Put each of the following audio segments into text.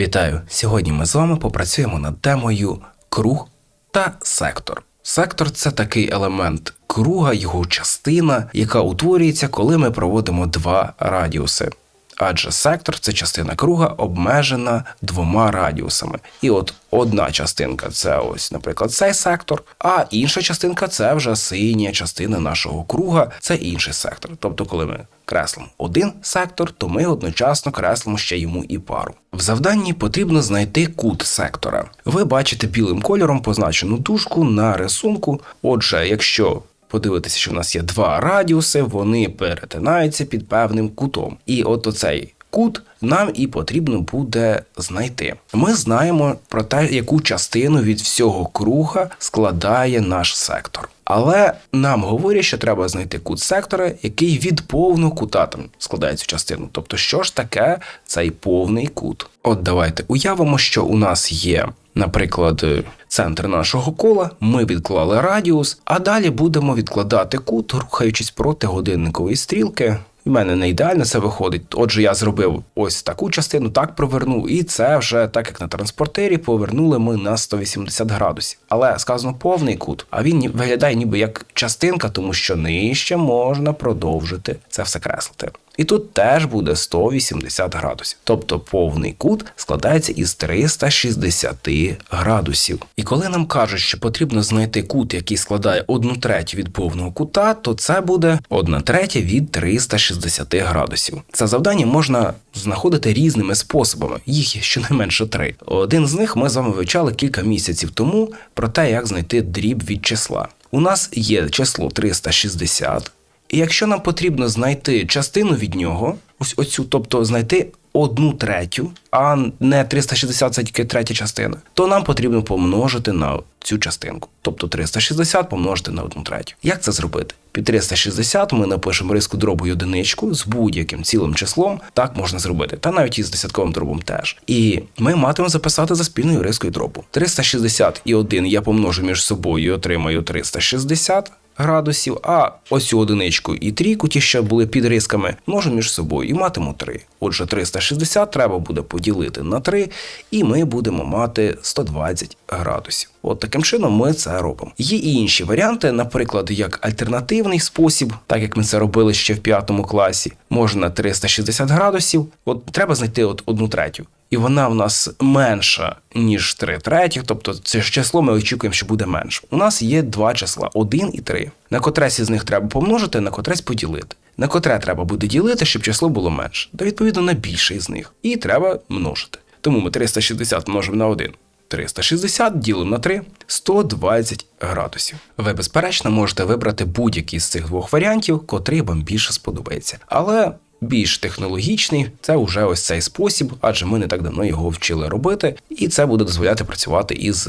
Вітаю! Сьогодні ми з вами попрацюємо над темою круг та сектор. Сектор це такий елемент круга, його частина, яка утворюється, коли ми проводимо два радіуси. Адже сектор це частина круга, обмежена двома радіусами. І от одна частинка це ось, наприклад, цей сектор, а інша частинка це вже синя частина нашого круга, це інший сектор. Тобто, коли ми креслимо один сектор, то ми одночасно креслимо ще йому і пару. В завданні потрібно знайти кут сектора. Ви бачите білим кольором позначену дужку на рисунку. Отже, якщо подивитися, що в нас є два радіуси, вони перетинаються під певним кутом. І от оцей кут нам і потрібно буде знайти. Ми знаємо про те, яку частину від всього круга складає наш сектор. Але нам говорять, що треба знайти кут сектора, який від повного кута там складає цю частину. Тобто, що ж таке цей повний кут? От давайте уявимо, що у нас є, наприклад, центр нашого кола, ми відклали радіус, а далі будемо відкладати кут, рухаючись проти годинникової стрілки. У мене не ідеально це виходить. Отже, я зробив ось таку частину, так провернув, і це вже так як на транспортері повернули ми на 180 градусів. Але сказано повний кут, а він виглядає ніби як частинка, тому що нижче можна продовжити це все креслити. І тут теж буде 180 градусів. Тобто повний кут складається із 360 градусів. І коли нам кажуть, що потрібно знайти кут, який складає 1 третю від повного кута, то це буде 1 третя від 360 градусів. Це завдання можна знаходити різними способами, їх є щонайменше три. Один з них ми з вами вивчали кілька місяців тому про те, як знайти дріб від числа. У нас є число 360, і якщо нам потрібно знайти частину від нього, ось оцю, тобто знайти одну третю, а не 360 це тільки третя частина, то нам потрібно помножити на цю частинку. Тобто 360 помножити на одну третю. Як це зробити? Під 360 ми напишемо риску дробу одиничку з будь-яким цілим числом. Так можна зробити, та навіть із десятковим дробом теж. І ми матимемо записати за спільною рискою дробу. 360 і 1 я помножу між собою і отримаю 360 градусів, а ось цю одиничку і трійку, ті, що були під рисками, множу між собою і матиму 3. Отже, 360 треба буде поділити на 3, і ми будемо мати 120 градусів. От таким чином ми це робимо. Є і інші варіанти, наприклад, як альтернативний спосіб, так як ми це робили ще в п'ятому класі, можна 360 градусів. От треба знайти от одну третю. І вона в нас менша, ніж 3 третіх, тобто це ж число ми очікуємо, що буде менше. У нас є два числа 1 і 3. На котресь із них треба помножити, на котресь поділити. На котре треба буде ділити, щоб число було менше. Та відповідно на більше із них. І треба множити. Тому ми 360 множимо на 1. 360 ділимо на 3 120 градусів. Ви, безперечно, можете вибрати будь-який з цих двох варіантів, котрий вам більше сподобається. Але більш технологічний. Це вже ось цей спосіб, адже ми не так давно його вчили робити, і це буде дозволяти працювати із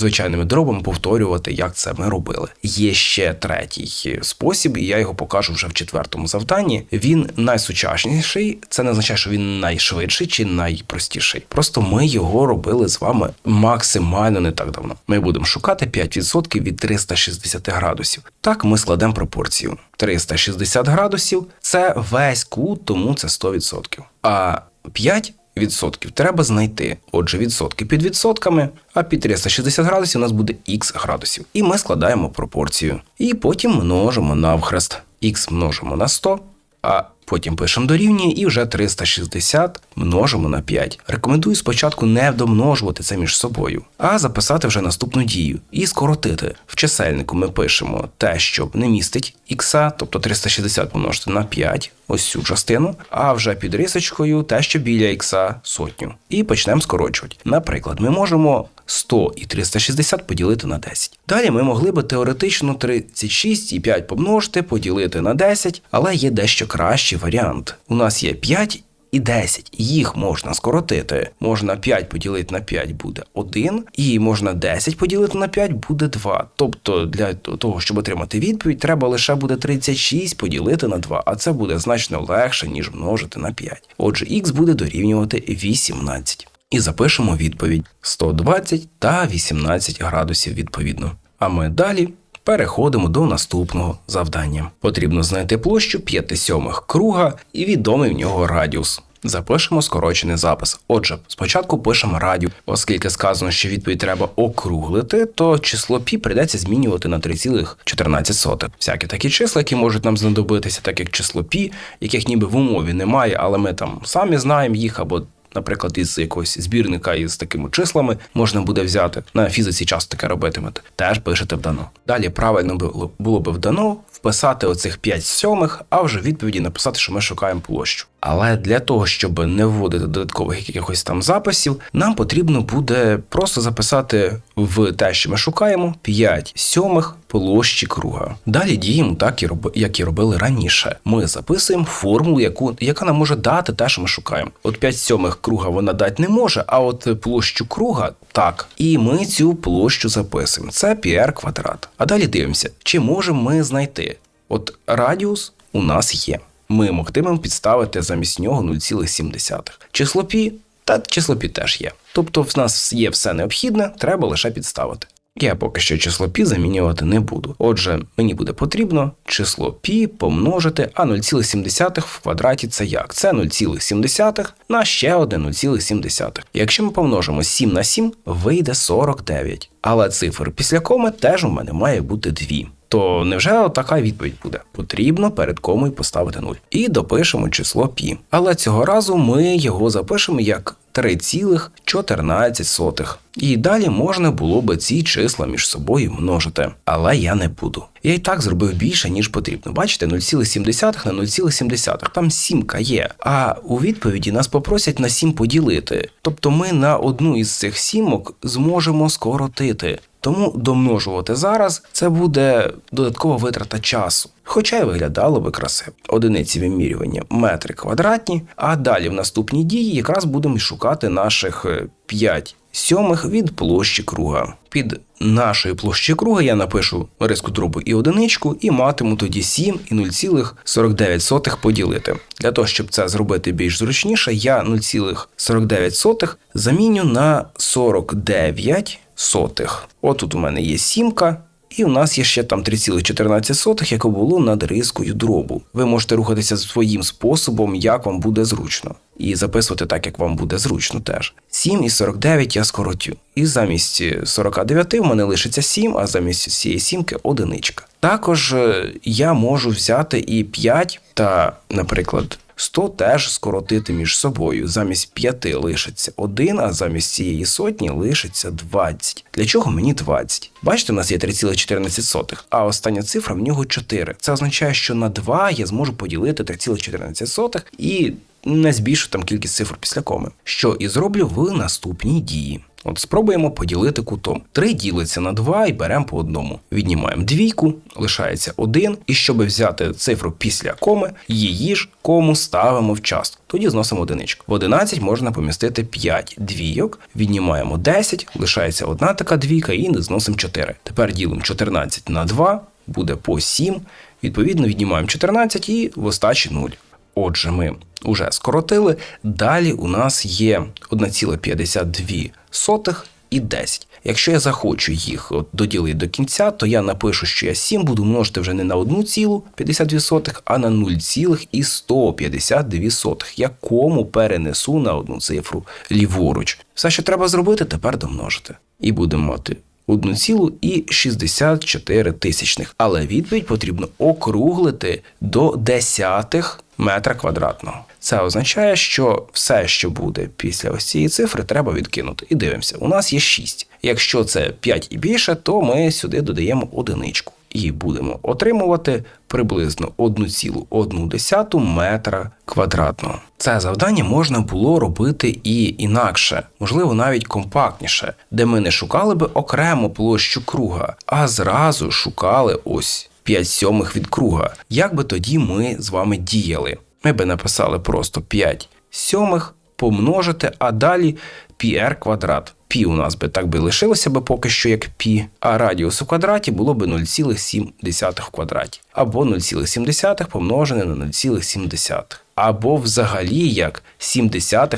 звичайними дробами повторювати, як це ми робили. Є ще третій спосіб, і я його покажу вже в четвертому завданні. Він найсучасніший, це не означає, що він найшвидший чи найпростіший. Просто ми його робили з вами максимально не так давно. Ми будемо шукати 5% від 360 градусів. Так ми складемо пропорцію. 360 градусів це весь кут, тому це 100%. А 5 відсотків треба знайти. Отже, відсотки під відсотками, а під 360 градусів у нас буде х градусів. І ми складаємо пропорцію. І потім множимо навхрест. Х множимо на 100, а Потім пишемо дорівнює і вже 360 множимо на 5. Рекомендую спочатку не домножувати це між собою, а записати вже наступну дію і скоротити. В чисельнику ми пишемо те, що не містить х, тобто 360 помножити на 5, ось цю частину, а вже під рисочкою те, що біля х сотню. І почнемо скорочувати. Наприклад, ми можемо 100 і 360 поділити на 10. Далі ми могли би теоретично 36 і 5 помножити, поділити на 10, але є дещо кращий варіант. У нас є 5 і 10. Їх можна скоротити. Можна 5 поділити на 5 буде 1, і можна 10 поділити на 5 буде 2. Тобто для того, щоб отримати відповідь, треба лише буде 36 поділити на 2, а це буде значно легше, ніж множити на 5. Отже, х буде дорівнювати 18 і запишемо відповідь 120 та 18 градусів відповідно. А ми далі переходимо до наступного завдання. Потрібно знайти площу 5 сьомих круга і відомий в нього радіус. Запишемо скорочений запис. Отже, спочатку пишемо радіус, оскільки сказано, що відповідь треба округлити, то число пі прийдеться змінювати на 3,14. Всякі такі числа, які можуть нам знадобитися, так як число пі, яких ніби в умові немає, але ми там самі знаємо їх або. Наприклад, із якогось збірника із такими числами можна буде взяти на фізиці часто таке робитимете. Теж пишете вдано. Далі правильно було, було би вдано вписати оцих 5 сьомих, а вже відповіді написати, що ми шукаємо площу. Але для того, щоб не вводити додаткових якихось там записів, нам потрібно буде просто записати в те, що ми шукаємо, 5 сьомих площі круга. Далі діємо так, як і робили раніше. Ми записуємо формулу, яку яка нам може дати те, що ми шукаємо. От 5 сьомих круга вона дати не може, а от площу круга так. І ми цю площу записуємо. Це πr квадрат. А далі дивимося, чи можемо ми знайти. От радіус у нас є ми могтимемо підставити замість нього 0,7. Число пі та число пі теж є. Тобто в нас є все необхідне, треба лише підставити. Я поки що число пі замінювати не буду. Отже, мені буде потрібно число пі помножити, а 0,7 в квадраті це як? Це 0,7 на ще одне 0,7. Якщо ми помножимо 7 на 7, вийде 49. Але цифр після коми теж у мене має бути 2 то невже така відповідь буде? Потрібно перед комою поставити 0. І допишемо число пі. Але цього разу ми його запишемо як 3,14. І далі можна було би ці числа між собою множити. Але я не буду. Я і так зробив більше, ніж потрібно. Бачите, 0,7 на 0,7. Там сімка є. А у відповіді нас попросять на 7 поділити. Тобто ми на одну із цих сімок зможемо скоротити. Тому домножувати зараз це буде додаткова витрата часу. Хоча й виглядало би красиво. Одиниці вимірювання метри квадратні, а далі в наступній дії якраз будемо шукати наших 5 е, сьомих від площі круга. Під нашої площі круга я напишу риску дробу і одиничку, і матиму тоді 7 і 0,49 поділити. Для того, щоб це зробити більш зручніше, я 0,49 заміню на 49 сотих. Отут у мене є сімка. І у нас є ще там 3,14, яке було над рискою дробу. Ви можете рухатися своїм способом, як вам буде зручно. І записувати так, як вам буде зручно теж. 7 і 49 я скоротю. І замість 49 в мене лишиться 7, а замість цієї сімки одиничка. Також е, я можу взяти і 5 та, наприклад, 100 теж скоротити між собою. Замість 5 лишиться 1, а замість цієї сотні лишиться 20. Для чого мені 20? Бачите, у нас є 3,14, а остання цифра в нього 4. Це означає, що на 2 я зможу поділити 3,14 і не збільшу там кількість цифр після коми. Що і зроблю в наступній дії. От спробуємо поділити кутом. 3 ділиться на 2 і беремо по одному. Віднімаємо двійку, лишається 1. І щоб взяти цифру після коми, її ж кому ставимо в частку. Тоді зносимо одиничку. В 11 можна помістити 5 двійок, віднімаємо 10, лишається одна така двійка і не зносимо 4. Тепер ділимо 14 на 2, буде по 7. Відповідно, віднімаємо 14 і в остачі 0. Отже, ми вже скоротили. Далі у нас є 1,52 і 10. Якщо я захочу їх доділити до кінця, то я напишу, що я 7 буду множити вже не на 1,52, а на 0,152, якому перенесу на одну цифру ліворуч. Все, що треба зробити, тепер домножити. І будемо мати 1,64 тисячних. Але відповідь потрібно округлити до десятих метра квадратного. Це означає, що все, що буде після ось цієї цифри, треба відкинути. І дивимося, у нас є 6. Якщо це 5 і більше, то ми сюди додаємо одиничку. І будемо отримувати приблизно 1,1 метра квадратного. Це завдання можна було робити і інакше, можливо, навіть компактніше, де ми не шукали би окремо площу круга, а зразу шукали ось 5 сьомих від круга. Як би тоді ми з вами діяли? Ми би написали просто 5 сьомих помножити, а далі πr квадрат. Пі у нас би так би лишилося би поки що як пі, а радіус у квадраті було би 0,7 в квадраті. Або 0,7 помножене на 0,7. Або взагалі як 7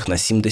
на 7.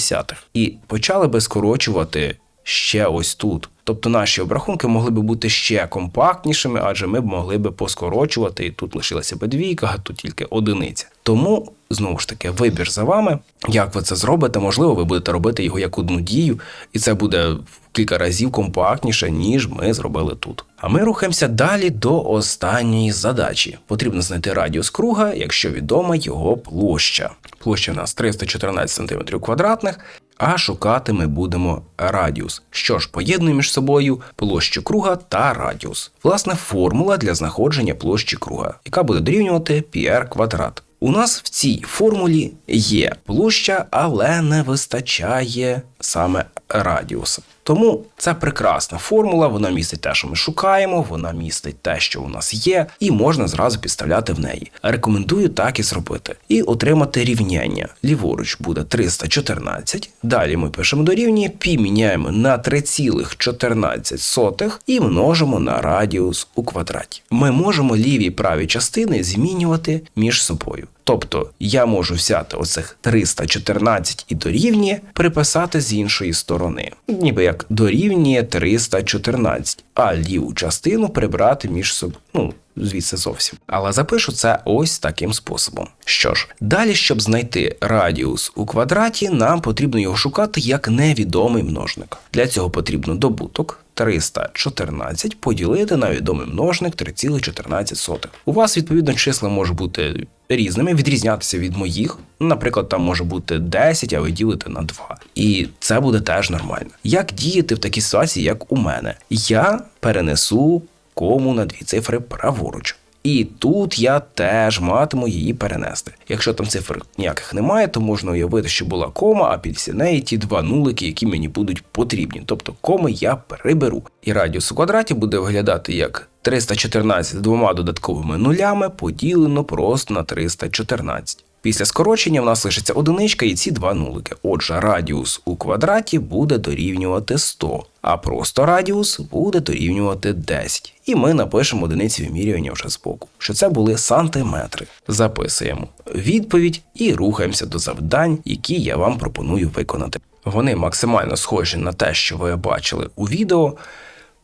І почали би скорочувати ще ось тут. Тобто наші обрахунки могли би бути ще компактнішими, адже ми б могли би поскорочувати, і тут лишилася б двійка, а тут тільки одиниця. Тому знову ж таки вибір за вами. Як ви це зробите? Можливо, ви будете робити його як одну дію, і це буде в кілька разів компактніше, ніж ми зробили тут. А ми рухаємося далі до останньої задачі. Потрібно знайти радіус круга, якщо відома його площа. Площа у нас 314 см квадратних, а шукати ми будемо радіус. Що ж, поєднуємо між собою площу круга та радіус. Власне, формула для знаходження площі круга, яка буде дорівнювати πr квадрат. У нас в цій формулі є площа, але не вистачає саме радіуса. Тому це прекрасна формула, вона містить те, що ми шукаємо, вона містить те, що у нас є, і можна зразу підставляти в неї. Рекомендую так і зробити. І отримати рівняння. Ліворуч буде 314. Далі ми пишемо дорівнює, пі міняємо на 3,14 і множимо на радіус у квадраті. Ми можемо ліві і праві частини змінювати між собою. Тобто я можу взяти оцих 314 і дорівнює приписати з іншої сторони, ніби як дорівнює 314, а ліву частину прибрати між собою. Ну, звідси зовсім. Але запишу це ось таким способом. Що ж, далі, щоб знайти радіус у квадраті, нам потрібно його шукати як невідомий множник. Для цього потрібно добуток 314 поділити на відомий множник 3,14. У вас, відповідно, числа можуть бути різними, відрізнятися від моїх. Наприклад, там може бути 10, а ви ділите на 2. І це буде теж нормально. Як діяти в такій ситуації, як у мене? Я перенесу кому на дві цифри праворуч. І тут я теж матиму її перенести. Якщо там цифр ніяких немає, то можна уявити, що була кома, а після неї ті два нулики, які мені будуть потрібні. Тобто коми я приберу. І радіус у квадраті буде виглядати як 314 з двома додатковими нулями поділено просто на 314. Після скорочення в нас лишиться одиничка і ці два нулики. Отже, радіус у квадраті буде дорівнювати 100, а просто радіус буде дорівнювати 10. І ми напишемо одиниці вимірювання вже збоку, що це були сантиметри. Записуємо відповідь і рухаємося до завдань, які я вам пропоную виконати. Вони максимально схожі на те, що ви бачили у відео.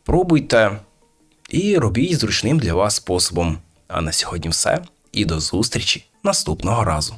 Пробуйте і робіть зручним для вас способом. А на сьогодні все. І до зустрічі наступного разу.